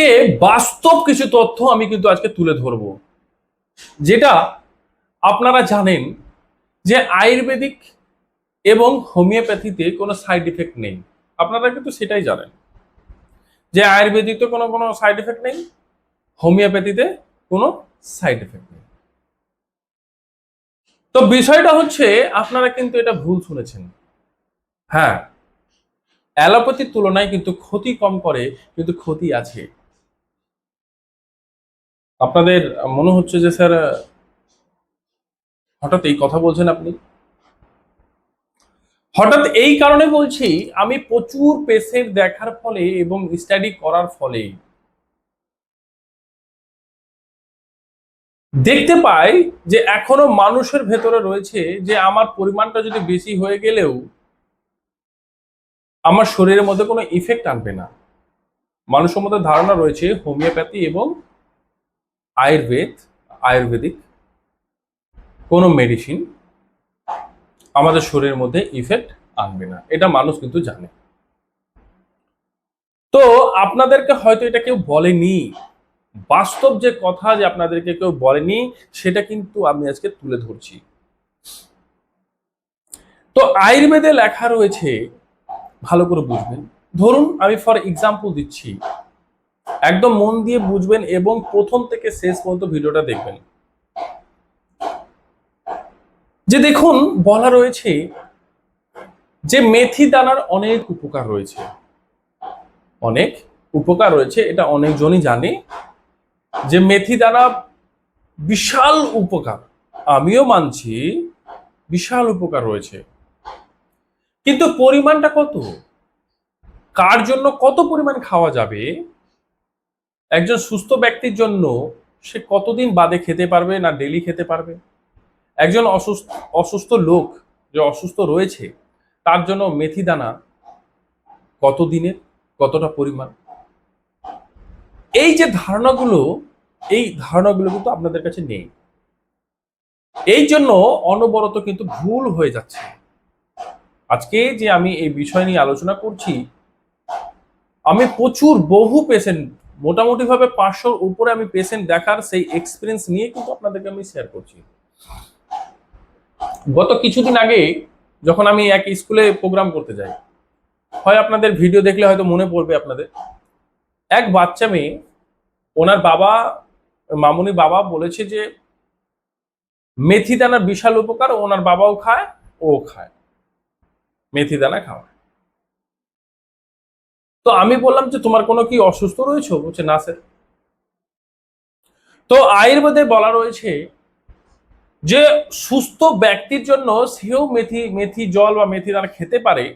আজকে বাস্তব কিছু তথ্য আমি কিন্তু আজকে তুলে ধরব। যেটা আপনারা জানেন যে আয়ুর্বেদিক এবং হোমিওপ্যাথিতে কোনো সাইড ইফেক্ট নেই। আপনারা কিন্তু সেটাই জানেন। যে আয়ুর্বেদিতে কোনো কোনো সাইড এফেক্ট নেই, হোমিওপ্যাথিতে কোনো সাইড এফেক্ট নেই। তো বিষয়টা হচ্ছে, আপনারা কিন্তু এটা ভুল শুনেছেন। হ্যাঁ অ্যালোপ্যাথির তুলনায় কিন্তু ক্ষতি কম করে, কিন্তু ক্ষতি আছে। আপনাদের মনে হচ্ছে যে স্যার, হঠাৎ এই কথা বলছেন আপনি? হঠাৎ এই কারণে বলছি, আমি প্রচুর পেশেন্ট দেখার ফলে এবং স্টাডি করার ফলে দেখতে পাই যে এখনও মানুষের ভেতরে রয়েছে যে আমার পরিমাণটা যদি বেশি হয়ে গেলেও আমার শরীরের মধ্যে কোনো ইফেক্ট আনবে না। মানুষের মধ্যে ধারণা রয়েছে হোমিওপ্যাথি এবং আয়ুর্বেদ, আয়ুর্বেদিক কোনো মেডিসিন আমাদের শরীরের মধ্যে ইফেক্ট আনবে না। এটা মানুষ কিন্তু জানে। তো আপনাদেরকে হয়তো এটা কেউ বলেনি। বাস্তব যে কথা যে আপনাদেরকে কেউ বলেনি, সেটা কিন্তু আমি আজকে তুলে ধরছি। তো আয়ুর্বেদে লেখা রয়েছে, ভালো করে বুঝবেন। ধরুন আমি ফর এক্সাম্পল দিচ্ছি একদম মন দিয়ে বুঝবেন এবং প্রথম থেকে শেষ পর্যন্ত ভিডিওটা দেখবেন। যে দেখুন, বলা রয়েছে যে মেথি দানার অনেক উপকার রয়েছে। অনেক উপকার রয়েছে, এটা অনেকজনই জানে। যে মেথি দানা বিশাল উপকার, আমিও মানছি বিশাল উপকার রয়েছে। কিন্তু পরিমাণটা কত? কার জন্য কত পরিমাণ খাওয়া যাবে? একজন সুস্থ ব্যক্তির জন্য সে কতদিন বাদে খেতে পারবে না ডেলি খেতে পারবে? একজন অসুস্থ অসুস্থ লোক যে অসুস্থ রয়েছে, তার জন্য মেথি দানা কত দিনের কতটা পরিমাণ? এই যে ধারণাগুলো, এই ধারণাগুলো কিন্তু আপনাদের কাছে নেই। এই জন্য অনবরত কিন্তু ভুল হয়ে যাচ্ছে। আজকে যে আমি এই বিষয় নিয়ে আলোচনা করছি, আমি প্রচুর বহু পেশেন্ট মোটামুটি ভাবে পাঁচশোর উপরে আমি পেশেন্ট দেখার সেই এক্সপিরিয়েন্স নিয়ে কিন্তু আপনাদেরকে আমি শেয়ার করছি। গত কিছুদিন আগে যখন আমি এক স্কুলে প্রোগ্রাম করতে যাই, হয় আপনাদের ভিডিও দেখলে হয়তো মনে পড়বে আপনাদের। এক বাচ্চা মেয়ে, ওনার বাবা, মামুনি বাবা বলেছে যে মেথি দানার বিশাল উপকার, ওনার বাবাও খায়, ও খায়। মেথি দানা খাওয়া তো আমি বললাম যে, তোমার কোনো কি অসুস্থ রয়েছে? বলছে, না স্যার। তো আয়ুর্বেদে বলা রয়েছে যে, সুস্থ ব্যক্তির জন্য সেও মেথি মেথি জল বা মেথি দানা খেতে পারে,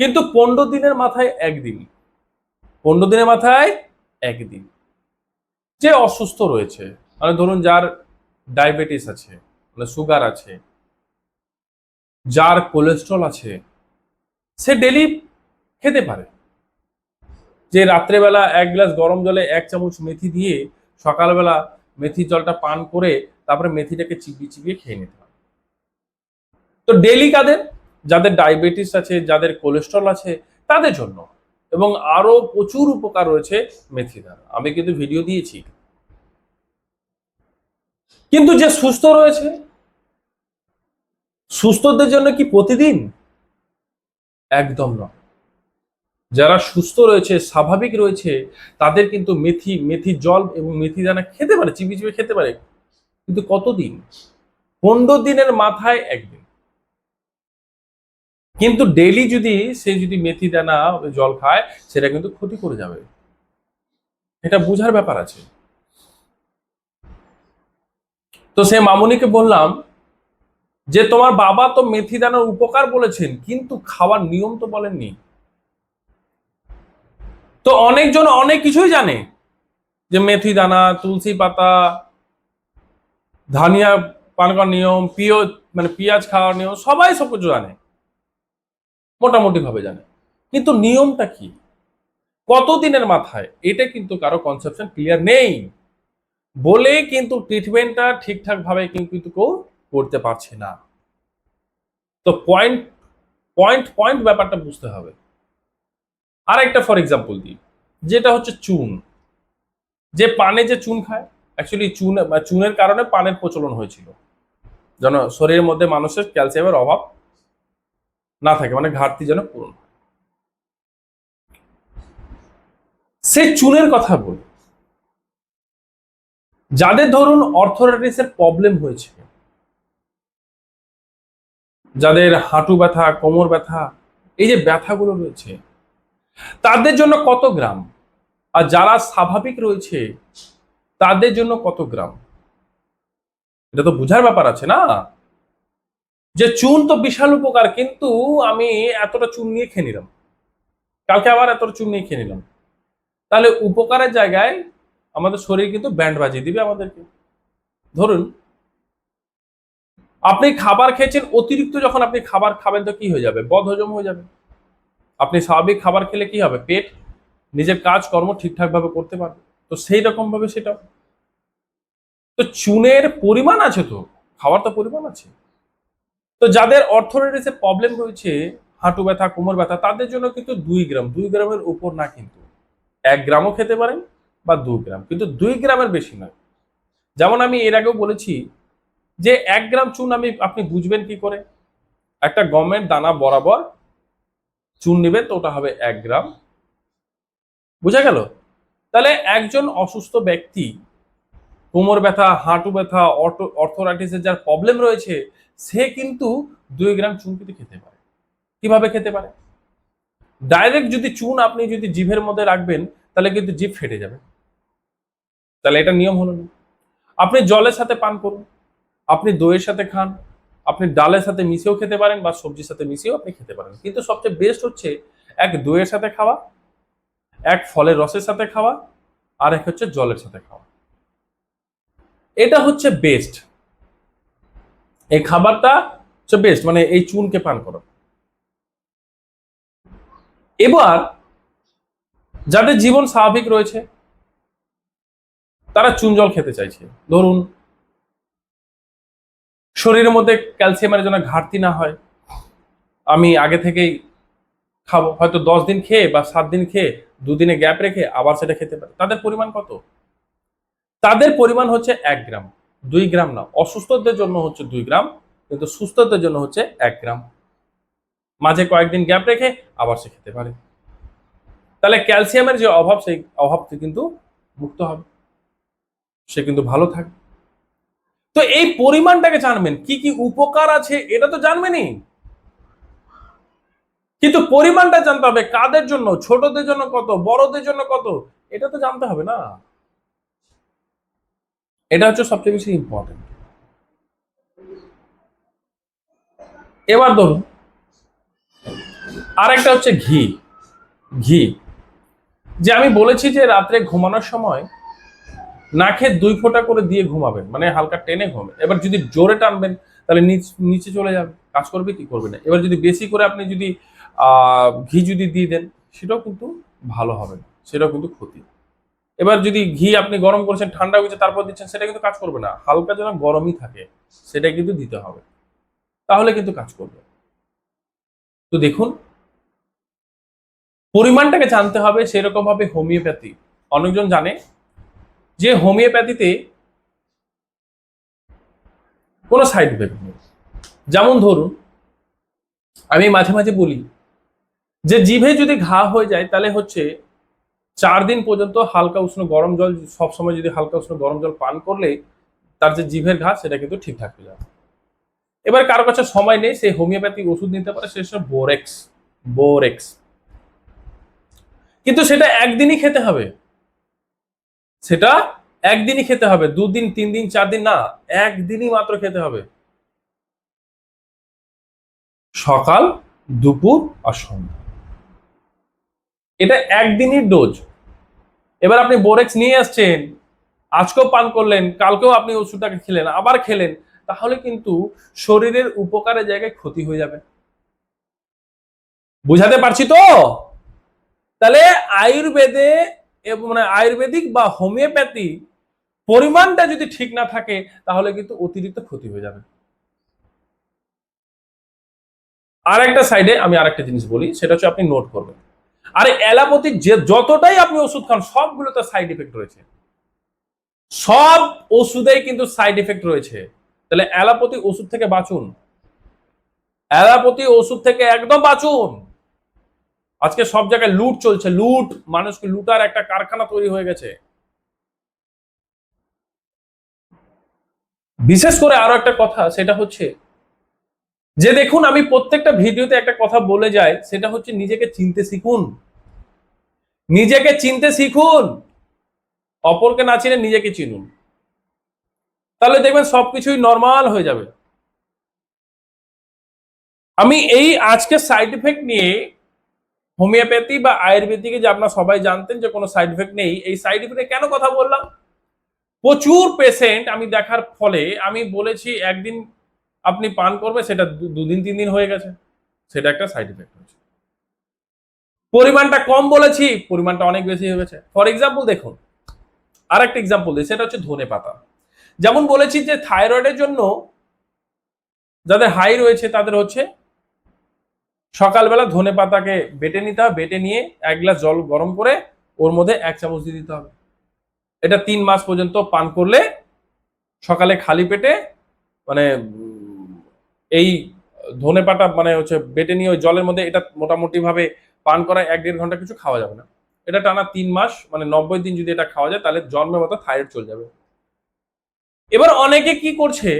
কিন্তু পনেরো দিনের মাথায় একদিন। পনেরো দিনের মাথায় একদিন। যে অসুস্থ রয়েছে মানে ধরুন যার ডায়াবেটিস আছে মানে সুগার আছে, যার কোলেস্ট্রল আছে, সে ডেলি খেতে পারে। যে রাত্রেবেলা এক গ্লাস গরম জলে এক চামচ মেথি দিয়ে সকালবেলা মেথির জলটা পান করে তারপরে মেথিটাকে চিবিয়ে চিবিয়ে খেয়ে নিতে হবে তো ডেলি কাদের? যাদের ডায়াবেটিস আছে, যাদের কোলেস্ট্রল আছে, তাদের জন্য। এবং আরও প্রচুর উপকার রয়েছে মেথি দ্বারা। আমি কিন্তু ভিডিও দিয়েছি। কিন্তু যে সুস্থ রয়েছে, সুস্থদের জন্য কি প্রতিদিন? একদম নয়। যারা সুস্থ রয়েছে, স্বাভাবিক রয়েছে, তাদের কিন্তু মেথি মেথি জল এবং মেথি দানা খেতে পারে চিবি চিবি খেতে পারে। কিন্তু কতদিন? পনেরো দিনের মাথায় একদিন। কিন্তু ডেলি যদি সে যদি মেথি দানা জল খায়, সেটা কিন্তু ক্ষতি করে যাবে। এটা বুঝার ব্যাপার আছে। তো সে মামুনিকে বললাম যে, তোমার বাবা তো মেথি দানার উপকার বলেছেন, কিন্তু খাওয়ার নিয়ম তো বলেননি। অনেকজন অনেক কিছুই জানে। যে মেথি দানা, তুলসী পাতা, ধানিয়া পান করার নিয়ম, পিও মানে পেঁয়াজ খাওয়ার নিয়ম, সবাই সব কিছু জানে। মোটামুটি ভাবে জানে। কিন্তু নিয়মটা কি? কতদিনের মাথায়? এটা কিন্তু কারও কনসেপশন ক্লিয়ার নেই। বলে কিন্তু ট্রিটমেন্টটা ঠিকঠাক ভাবে কিন্তু কেউ করতে পারছে না। তো পয়েন্ট পয়েন্ট পয়েন্ট ব্যাপারটা বুঝতে হবে। আর একটা ফর এক্সাম্পল দিই। যেটা হচ্ছে চুন। যে পানে যে চুন খায় অ্যাকচুয়ালি চুন চুনের কারণে পানের প্রচলন হয়েছিল। যেন শরীরের মধ্যে মানুষের ক্যালসিয়ামের অভাব না থাকে মানে ঘাটতি যেন পূরণ। সে চুনের কথা বলি। যাদের ধরুন অর্থোরাইটিসের প্রবলেম হয়েছে, যাদের হাঁটু ব্যথা, কোমর ব্যথা, এই যে ব্যথাগুলো রয়েছে, তাদের জন্য কত গ্রাম? আর যারা স্বাভাবিক রয়েছে, তাদের জন্য কত গ্রাম? এটা তো বুঝার ব্যাপার আছে না? যে চুন তো বিশাল উপকার, কিন্তু আমি এতটা চুন নিয়ে খেয়ে নিলাম। কালকে আবার এতটা চুন নিয়ে খেয়ে নিলাম। তাহলে উপকারের জায়গায় আমাদের শরীর কিন্তু ব্যান্ড বাজিয়ে দিবে আমাদেরকে। ধরুন, আপনি খাবার খেয়েছেন, অতিরিক্ত যখন আপনি খাবার খাবেন, তো কি হয়ে যাবে? বদহজম হয়ে যাবে। আপনি স্বাভাবিক খাবার খেলে কি হবে? পেট নিজের কাজ কর্ম ঠিকঠাক ভাবে করতে পারবে। তো সেই রকম ভাবে সেটা। তো চুনের পরিমাণ আছে তো, খাওয়ার তো পরিমাণ আছে। তো যাদের অর্থোরাইটিসের প্রবলেম রয়েছে হাঁটু ব্যথা, কোমর ব্যথা, তাদের জন্য কিন্তু দুই গ্রাম, দুই গ্রামের উপর না কিন্তু। এক গ্রামও খেতে পারেন বা দু গ্রাম, কিন্তু দুই গ্রামের বেশি নয়। যেমন আমি এর আগেও বলেছি যে এক গ্রাম চুন আমি, আপনি বুঝবেন কি করে? একটা গমের দানা বরাবর চুন নেবেন, তো ওটা হবে এক গ্রাম। বুঝা গেল? তাহলে একজন অসুস্থ ব্যক্তি, কোমর ব্যথা, হাঁটু ব্যথা অর্থোরাইটিসের যার প্রবলেম রয়েছে, সে কিন্তু দুই গ্রাম চুন কিন্তু খেতে পারে। কীভাবে খেতে পারে? ডাইরেক্ট যদি চুন আপনি যদি জিভের মধ্যে রাখবেন, তাহলে কিন্তু জিভ ফেটে যাবে। তাহলে এটা নিয়ম হলো না। আপনি জলের সাথে পান করুন। আপনি দইয়ের সাথে খান। আপনি ডালের সাথে মিশিয়েও খেতে পারেন বা সবজির সাথে মিশিয়েও আপনি খেতে পারেন। কিন্তু সবচেয়ে বেস্ট হচ্ছে এক দইয়ের সাথে খাওয়া এক ফলের রসের সাথে খাওয়া, আর এক হচ্ছে জলের সাথে খাওয়া। এটা হচ্ছে বেস্ট এই খাবারটা হচ্ছে বেস্ট মানে এই চুনকে পান করো। এবার, যাদের জীবন স্বাভাবিক রয়েছে, তারা চুন জল খেতে চাইছে। ধরুন, শরীরের মধ্যে ক্যালসিয়ামের জন্য ঘাটতি না হয়, আমি আগে থেকেই খাব, হয়তো দশ দিন খেয়ে বা সাত দিন খেয়ে দুদিনে গ্যাপ রেখে আবার সেটা খেতে পারে। তাদের পরিমাণ কত? তাদের পরিমাণ হচ্ছে এক গ্রাম। দুই গ্রাম না, অসুস্থদের জন্য হচ্ছে দুই গ্রাম, কিন্তু সুস্থদের জন্য হচ্ছে এক গ্রাম। মাঝে কয়েকদিন গ্যাপ রেখে আবার সে খেতে পারে। তাহলে ক্যালসিয়ামের যে অভাব, সেই অভাব থেকে কিন্তু মুক্ত হবে। সে কিন্তু ভালো থাকবে। তো এই পরিমাণটাকে জানবেন। কি কি উপকার আছে, এটা তো জানবেনই। কিন্তু পরিমাণটা জানতে হবে, কাদের জন্য, ছোটদের জন্য কত, বড়দের জন্য কত? এটা তো জানতে হবে না। এটা হচ্ছে সবচেয়ে বেশি ইম্পর্টেন্ট এবার ধরুন আর একটা হচ্ছে ঘি। ঘি, যে আমি বলেছি যে রাত্রে ঘুমানোর সময় নাকে দুই ফোঁটা করে দিয়ে ঘুমাবেন মানে হালকা টেনে ঘুমাবেন। এবার যদি জোরে টানবেন, তাহলে নিচে চলে যাবে। কাজ করবে কি করবে না। এবার যদি বেশি করে আপনি যদি ঘি যদি দিয়ে দেন, সেটাও কিন্তু ভালো হবে না। সেটাও কিন্তু ক্ষতি। এবার যদি ঘি আপনি গরম করেছেন, ঠান্ডা হয়েছে, তারপর দিচ্ছেন, সেটা কিন্তু কাজ করবে না। হালকা যেন গরমই থাকে, সেটা কিন্তু দিতে হবে। তাহলে কিন্তু কাজ করবে। তো দেখুন, পরিমাণটাকে জানতে হবে সেরকম ভাবে হোমিওপ্যাথি। অনেকজন জানে যে হোমিওপ্যাথিতে কোনো সাইড ইফেক্ট নেই। যেমন ধরুন, আমি মাঝে মাঝে বলি যে জিভে যদি ঘা হয়ে যায়, তাহলে হচ্ছে চার দিন পর্যন্ত হালকা উষ্ণ গরম জল সবসময় যদি হালকা উষ্ণ গরম জল পান করলে তার যে জিভের ঘা, সেটা কিন্তু ঠিকঠাক হয়ে যাবে এবার কারও কাছে সময় নেই, সে হোমিওপ্যাথিক ওষুধ নিতে পারে সেটা বোরেক্স বোরেক্স। কিন্তু সেটা একদিনই খেতে হবে। সেটা একদিনই খেতে হবে, দুদিন তিন দিন চার দিন না, একদিনই মাত্র খেতে হবে। সকাল, দুপুর আর সন্ধ্যা। এটা একদিনই ডোজ। এবার আপনি বোরেক্স নিয়ে আসছেন, আজকেও পান করলেন, কালকেও আপনি ওষুধটাকে খেলেন, আবার খেলেন, তাহলে কিন্তু শরীরের উপকারের জায়গায় ক্ষতি হয়ে যাবে। বুঝাতে পারছি তো? তাহলে আয়ুর্বেদে মানে আয়ুর্বেদিক বা হোমিওপ্যাথি পরিমাণটা যদি ঠিক না থাকে, তাহলে কিন্তু অতিরিক্ত ক্ষতি হয়ে যাবে। আর একটা সাইডে আমি আরেকটা জিনিস বলি, সেটা হচ্ছে আপনি নোট করবেন। আর অ্যালাপতি যে যতটাই আপনি ওষুধ খান, সবগুলোতে সাইড এফেক্ট রয়েছে। সব ওষুধেই কিন্তু সাইড এফেক্ট রয়েছে। তাহলে অ্যালাপতি ওষুধ থেকে বাঁচুন। অ্যালাপতি ওষুধ থেকে একদম বাঁচুন। আজকে সব জায়গায় লুট চলছে, লুট। মানুষকে লুটার একটা কারখানা তৈরি হয়ে গেছে। বিশেষ করে আরও একটা কথা, সেটা হচ্ছে যে দেখুন, আমি প্রত্যেকটা ভিডিওতে একটা কথা বলে যাই, সেটা হচ্ছে নিজেকে চিনতে শিখুন। নিজেকে চিনতে শিখুন। অপরকে না চিনে নিজেকে চিনুন। তাহলে দেখবেন সবকিছুই নর্মাল হয়ে যাবে। আমি এই আজকে সাইড এফেক্ট নিয়ে হোমিওপ্যাথি বা আয়ুর্বেদিকে যে আপনারা সবাই জানতেন যে কোনো সাইড এফেক্ট নেই, এই সাইড এফেক্টে কেন কথা বললাম? প্রচুর পেশেন্ট আমি দেখার ফলে আমি বলেছি, একদিন আপনি পান করবে, সেটা দুদিন, তিন দিন হয়ে গেছে। সেটা একটা সাইড এফেক্ট হয়েছে। পরিমাণটা কম বলেছি, পরিমাণটা অনেক বেশি হয়ে গেছে। ফর এক্সাম্পল দেখুন আর একটা এক্সাম্পল দিই, সেটা হচ্ছে ধনে পাতা। যেমন বলেছি যে থাইরয়েডের জন্য যাদের হাই রয়েছে, তাদের হচ্ছে সকালবেলা ধনে পাতাকে বেটে নিতে হবে, বেটে নিয়ে এক গ্লাস জল গরম করে ওর মধ্যে এক চামচ দিয়ে দিতে হবে। এটা তিন মাস পর্যন্ত পান করলে সকালে খালি পেটে মানে এই ধনে পাতা মানে হচ্ছে বেটে নিয়ে ওই জলের মধ্যে এটা মোটামুটি ভাবে পান করা এক দেড় ঘণ্টা কিছু খাওয়া যাবে না। এটা টানা তিন মাস মানে নব্বই দিন যদি এটা খাওয়া যায়, তাহলে জন্মের মতো থাইরয়েড চলে যাবে। এবার অনেকে কি করছে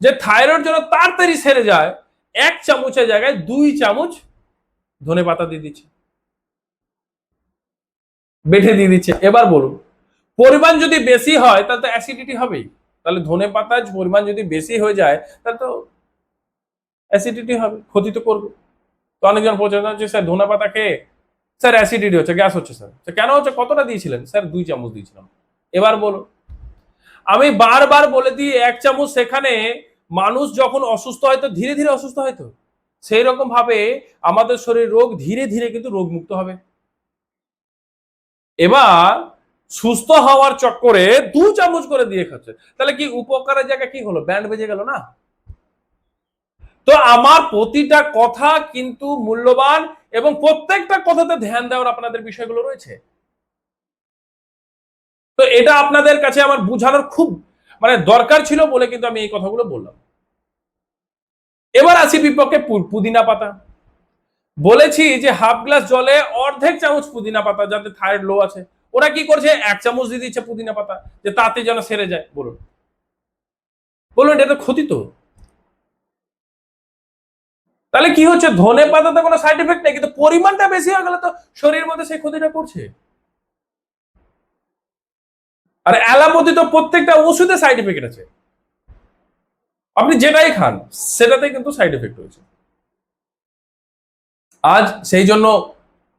যে থাইরয়েড যেন তাড়াতাড়ি সেরে যায়, এক চামচের জায়গায় দুই চামচ ধনে পাতা দিয়ে দিচ্ছে। বেটে দিয়ে দিচ্ছে। এবার বলুন, পরিমাণ যদি বেশি হয়, তাহলে তো অ্যাসিডিটি হবেই। তাহলে ধনে পাতার পরিমাণ যদি বেশি হয়ে যায়, তাহলে তো অ্যাসিডিটি হবে, ক্ষতি তো করবে। তো অনেকজন পৌঁছানো হচ্ছে স্যার ধনে পাতা খেয়ে, স্যার অ্যাসিডিটি হচ্ছে গ্যাস হচ্ছে স্যার। কেন হচ্ছে, কতটা দিয়েছিলেন? স্যার দুই চামচ দিয়েছিলাম। এবার বলো। আমি বারবার বলে দিই, এক চামচ সেখানে মানুষ যখন অসুস্থ হয় তো ধীরে ধীরে অসুস্থ হয় তো। সেই রকম ভাবে আমাদের শরীর রোগ ধীরে ধীরে কিন্তু রোগ মুক্ত হবে। এবার সুস্থ হওয়ার চক্করে দু চামচ করে দিয়ে খাচ্ছে। তাহলে কি উপকারের জায়গা কি হলো? ব্যান্ড বেজে গেল না? তো আমার প্রতিটা কথা কিন্তু মূল্যবান এবং প্রত্যেকটা কথাতে ধ্যান দেওয়ার আপনাদের বিষয়গুলো রয়েছে। তো এটা আপনাদের কাছে আমার বুঝানোর খুব মানে দরকার ছিল বলে কিন্তু আমি এই কথাগুলো বললাম। এবার আসি বিপক্ষে পুদিনা পাতা। বলেছি যে হাফ গ্লাস জলে অর্ধেক চামচ পুদিনা পাতা, যাতে থাইরয়েড লো আছে। ওরা কি করছে? এক চামচ দিয়ে দিচ্ছে পুদিনা পাতা, যে তাতে যেন সেরে যায়। বলুন। বলুন, এটা তো ক্ষতি তো। তাহলে কি হচ্ছে? ধনে পাতাতে কোনো সাইড এফেক্ট নেই, কিন্তু পরিমাণটা বেশি হয়ে গেলে তো শরীরের মধ্যে সেই ক্ষতিটা করছে। আর অ্যালাপতি তো প্রত্যেকটা ওষুধে সাইড এফেক্ট আছে। আপনি যেটাই খান সেটাতে কিন্তু সাইড এফেক্ট রয়েছে। আজ সেই জন্য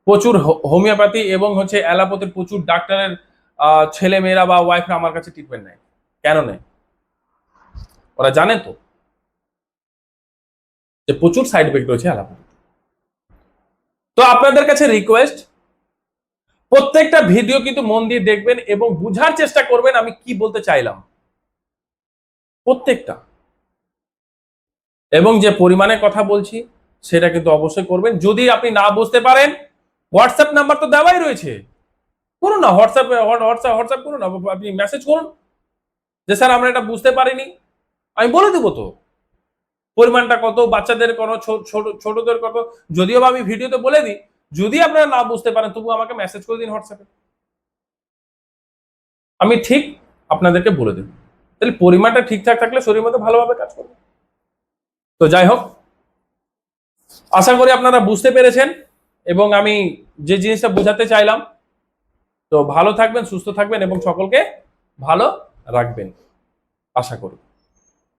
প্রচুর হোমিওপ্যাথি এবং হচ্ছে অ্যালোপ্যাথির প্রচুর ডাক্তারের ছেলে মেয়েরা বা ওয়াইফরা আমার কাছে ট্রিটমেন্ট নেয়। কেন নেয়? ওরা জানে তো। যে প্রচুর সাইড এফেক্ট রয়েছে অ্যালোপ্যাথি তো আপনাদের কাছে রিকোয়েস্ট প্রত্যেকটা ভিডিও কিন্তু মন দিয়ে দেখবেন এবং বুঝার চেষ্টা করবেন আমি কি বলতে চাইলাম। প্রত্যেকটা। এবং যে পরিমাণে কথা বলছি, সেটা কিন্তু অবশ্যই করবেন। যদি আপনি না বুঝতে পারেন হোয়াটসঅ্যাপ নাম্বার তো দেওয়াই রয়েছে। করুন না হোয়াটসঅ্যাপ হোয়াটসঅ্যাপ হোয়াটসঅ্যাপ করুন আপনি মেসেজ করুন। যে স্যার, আমরা এটা বুঝতে পারিনি। আমি বলে দেবো তো। পরিমাণটা কত, বাচ্চাদের কত ছোট ছোটদের কত? যদিও বা আমি ভিডিওতে বলে দিই, যদি আপনারা না বুঝতে পারেন, তবু আমাকে মেসেজ করে দিন হোয়াটসঅ্যাপে আমি ঠিক আপনাদেরকে বলে দেব। তাহলে পরিমাণটা ঠিকঠাক থাকলে শরীরের মধ্যে ভালোভাবে কাজ করবে। তো যাই হোক, আশা করি আপনারা বুঝতে পেরেছেন এবং আমি যে জিনিসটা বোঝাতে চাইলাম, তো ভালো থাকবেন, সুস্থ থাকবেন এবং সকলকে ভালো রাখবেন, আশা করি।